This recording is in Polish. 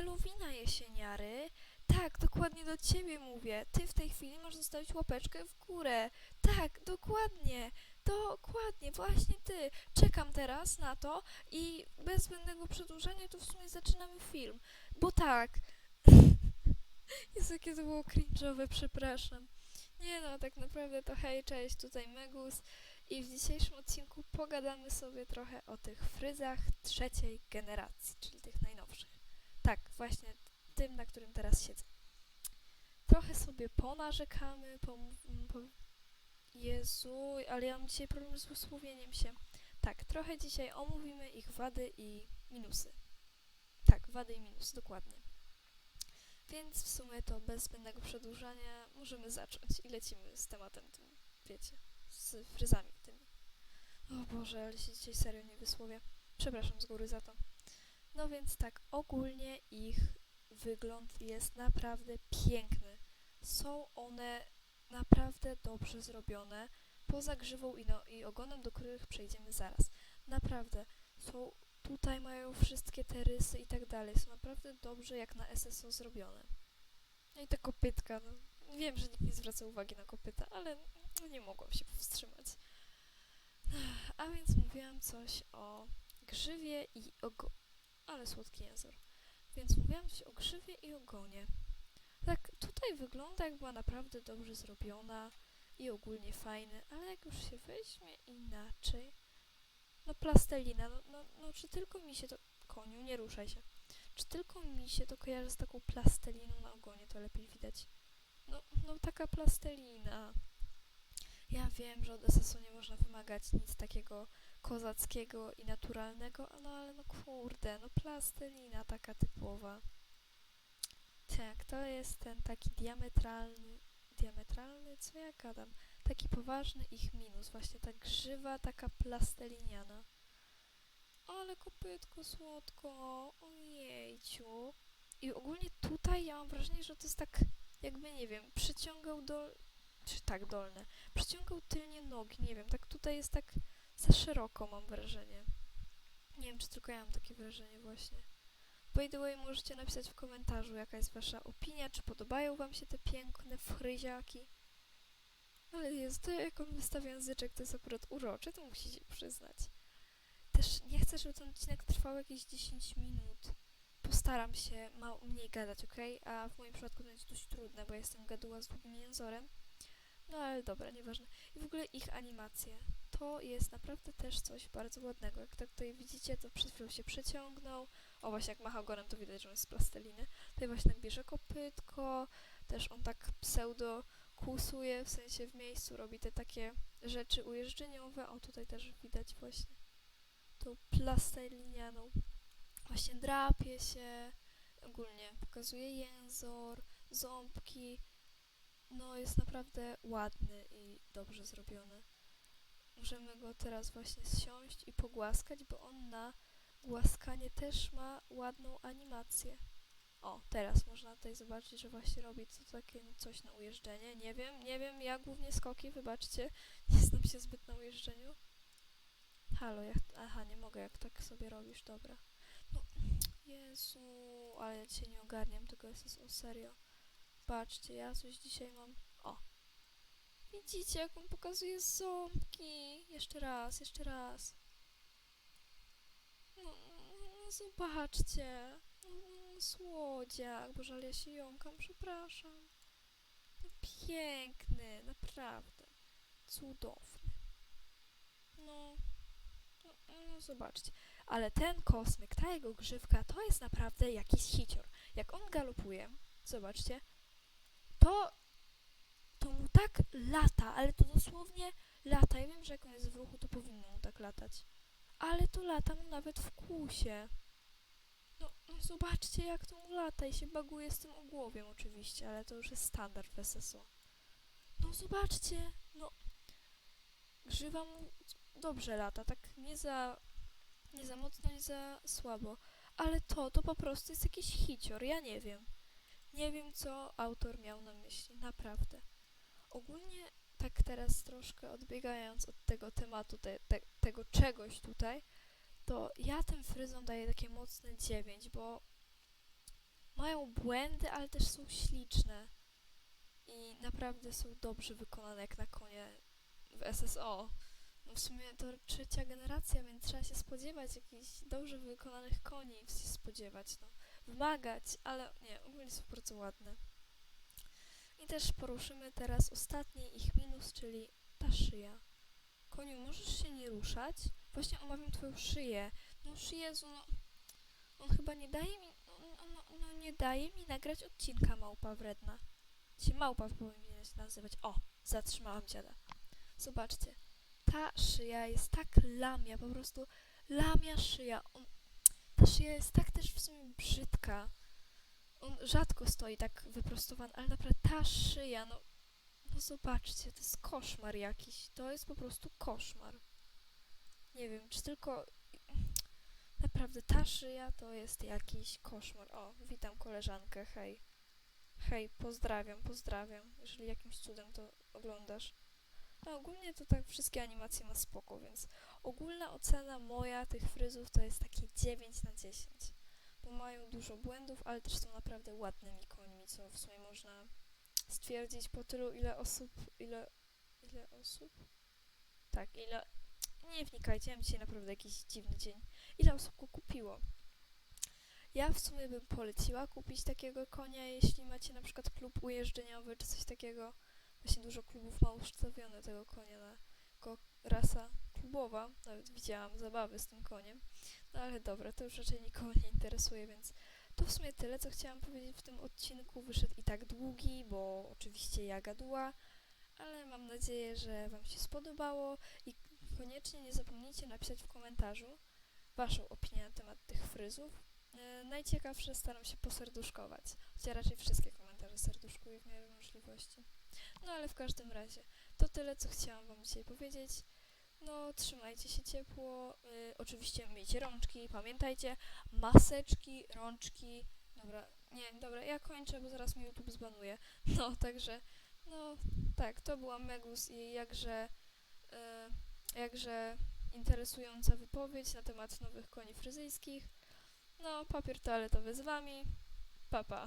Elowina jesieniary. Tak, dokładnie do ciebie mówię. Ty w tej chwili masz zostawić łapeczkę w górę. Tak, dokładnie. Dokładnie, właśnie ty. Czekam teraz na to i bez zbędnego przedłużania to w sumie zaczynamy film. Bo tak. Jezu, jakie to było cringe'owe, przepraszam. Nie no, tak naprawdę to hej, cześć, tutaj Megus i w dzisiejszym odcinku pogadamy sobie trochę o tych fryzach trzeciej generacji, czyli tych najnowszych. Tak, właśnie tym, na którym teraz siedzę. Trochę sobie ponarzekamy, po, po... Jezu, ale ja mam dzisiaj problem z wysłowieniem się. Tak, trochę dzisiaj omówimy ich wady i minusy. Tak, wady i minusy, dokładnie. Więc w sumie to bez zbędnego przedłużania możemy zacząć i lecimy z tematem tym, wiecie, z fryzami tymi. O Boże, ale się dzisiaj serio nie wysłowię. Przepraszam z góry za to. No więc tak, ogólnie ich wygląd jest naprawdę piękny. Są one naprawdę dobrze zrobione, poza grzywą i, no, i ogonem, do których przejdziemy zaraz. Naprawdę, są tutaj mają wszystkie te rysy i tak dalej. Są naprawdę dobrze jak na SSO zrobione. No i ta kopytka, no. Wiem, że nikt nie zwraca uwagi na kopyta, ale no, nie mogłam się powstrzymać. A więc mówiłam coś o grzywie i ogo... Ale słodki język. Więc mówiłam coś o grzywie i ogonie. Tak, tutaj wygląda jak była naprawdę dobrze zrobiona i ogólnie fajny, ale jak już się weźmie inaczej, no plastelina, no, no, no czy tylko mi się to... Koniu, nie ruszaj się. Czy tylko mi się to kojarzy z taką plasteliną na ogonie, to lepiej widać. No, no taka plastelina. Ja wiem, że od SSO nie można wymagać nic takiego kozackiego i naturalnego, no ale no kurde, no plastelina taka typowa. Tak, to jest ten taki diametralny, diametralny, co ja gadam? Taki poważny ich minus, właśnie ta grzywa, taka plasteliniana. Ale kopytko słodko, ojejciu. I ogólnie tutaj ja mam wrażenie, że to jest tak, jakby, nie wiem, przyciągał do... czy tak, dolne. Przyciągał tylnie nogi, nie wiem, tak tutaj jest tak za szeroko, mam wrażenie. Nie wiem, czy tylko ja mam takie wrażenie właśnie. By the way, możecie napisać w komentarzu, jaka jest wasza opinia, czy podobają wam się te piękne fryziaki. Ale jest to, jak on wystawia języczek, to jest akurat urocze, to musicie przyznać. Też nie chcę, żeby ten odcinek trwał jakieś 10 minut. Postaram się mało, mniej gadać, ok? A w moim przypadku to jest dość trudne, bo jestem gaduła z długim jęzorem. No ale dobra, nieważne. I w ogóle ich animacje. To jest naprawdę też coś bardzo ładnego. Jak tak tutaj widzicie, to przed chwilą się przeciągnął. O, właśnie jak macha ogonem, to widać, że on jest z plasteliny. Tutaj właśnie tak bierze kopytko. Też on tak pseudo kłusuje, w sensie w miejscu robi te takie rzeczy ujeżdżeniowe. O, tutaj też widać właśnie tą plastelinianą. Właśnie drapie się, ogólnie pokazuje jęzor, ząbki. No, jest naprawdę ładny i dobrze zrobiony. Możemy go teraz właśnie zsiąść i pogłaskać, bo on na głaskanie też ma ładną animację. O, teraz można tutaj zobaczyć, że właśnie robi to takie no, coś na ujeżdżenie. Nie wiem, nie wiem, ja głównie skoki, wybaczcie. Nie znam się zbyt na ujeżdżeniu. Halo, jak... Aha, nie mogę, jak tak sobie robisz, dobra. No, Jezu, ale ja cię nie ogarniam tego SSO, serio. Patrzcie, ja coś dzisiaj mam... O! Widzicie, jak on pokazuje ząbki? Jeszcze raz, jeszcze raz. No, no zobaczcie. No, słodziak. Boże, ale ja się jąkam, przepraszam. No piękny, naprawdę. Cudowny. No, no, no zobaczcie. Ale ten kosmyk, ta jego grzywka, to jest naprawdę jakiś hicior. Jak on galopuje, zobaczcie, to, to mu tak lata, ale to dosłownie lata. Ja wiem, że jak on jest w ruchu, to powinno mu tak latać. Ale to lata mu nawet w kłusie. No, no zobaczcie, jak to mu lata i się baguje z tym ogłowiem oczywiście, ale to już jest standard w SSO. No zobaczcie, no grzywa mu dobrze lata, tak nie za, nie za mocno, nie za słabo. Ale to, to po prostu jest jakiś hicior, ja nie wiem. Nie wiem, co autor miał na myśli, naprawdę. Ogólnie, tak teraz troszkę odbiegając od tego tematu, te, te, tego czegoś tutaj, to ja tym fryzom daję takie mocne 9, bo mają błędy, ale też są śliczne. I naprawdę są dobrze wykonane jak na konie w SSO. No w sumie to trzecia generacja, więc trzeba się spodziewać jakichś dobrze wykonanych koni, się spodziewać, no. Wymagać, ale nie, ogólnie są bardzo ładne. I też poruszymy teraz ostatni ich minus, czyli ta szyja. Koniu, możesz się nie ruszać? Właśnie omawiam twoją szyję. No Jezu, no... On chyba nie daje mi... No, no, no, no nie daje mi nagrać odcinka, małpa wredna. Się małpa powinien nazywać. O, zatrzymałam dziada. Zobaczcie. Ta szyja jest tak lamia, po prostu lamia szyja. On, ta szyja jest tak też w sumie brzydka. On rzadko stoi tak wyprostowany, ale naprawdę ta szyja, no, no zobaczcie, to jest koszmar jakiś. To jest po prostu koszmar. Nie wiem, czy tylko... Naprawdę ta szyja to jest jakiś koszmar. O, witam koleżankę, hej. Hej, pozdrawiam, pozdrawiam, jeżeli jakimś cudem to oglądasz. No ogólnie to tak wszystkie animacje ma spoko, więc ogólna ocena moja tych fryzów to jest takie 9 na 10. Bo mają dużo błędów, ale też są naprawdę ładnymi końmi, co w sumie można stwierdzić po tylu, ile osób, ile, ile osób? Tak, ile, nie wnikajcie, mam dzisiaj naprawdę jakiś dziwny dzień. Ile osób go kupiło? Ja w sumie bym poleciła kupić takiego konia, jeśli macie na przykład klub ujeżdżeniowy czy coś takiego. Właśnie dużo klubów ma ustawione tego konia na jako rasa klubowa. Nawet widziałam zabawy z tym koniem. No ale dobra, to już raczej nikogo nie interesuje, więc to w sumie tyle, co chciałam powiedzieć w tym odcinku. Wyszedł i tak długi, bo oczywiście ja gaduła, ale mam nadzieję, że Wam się spodobało i koniecznie nie zapomnijcie napisać w komentarzu Waszą opinię na temat tych fryzów. E, najciekawsze staram się poserduszkować, chociaż raczej wszystkie komentarze serduszkuję w miarę możliwości. No ale w każdym razie, to tyle, co chciałam Wam dzisiaj powiedzieć. No, trzymajcie się ciepło. Y, oczywiście myjcie rączki. Pamiętajcie, maseczki, rączki. Dobra, nie, dobra, ja kończę, bo zaraz mi YouTube zbanuje. No, także, no, tak, to była Megus i jakże, y, jakże interesująca wypowiedź na temat nowych koni fryzyjskich. No, papier toaletowy z Wami. Pa, pa.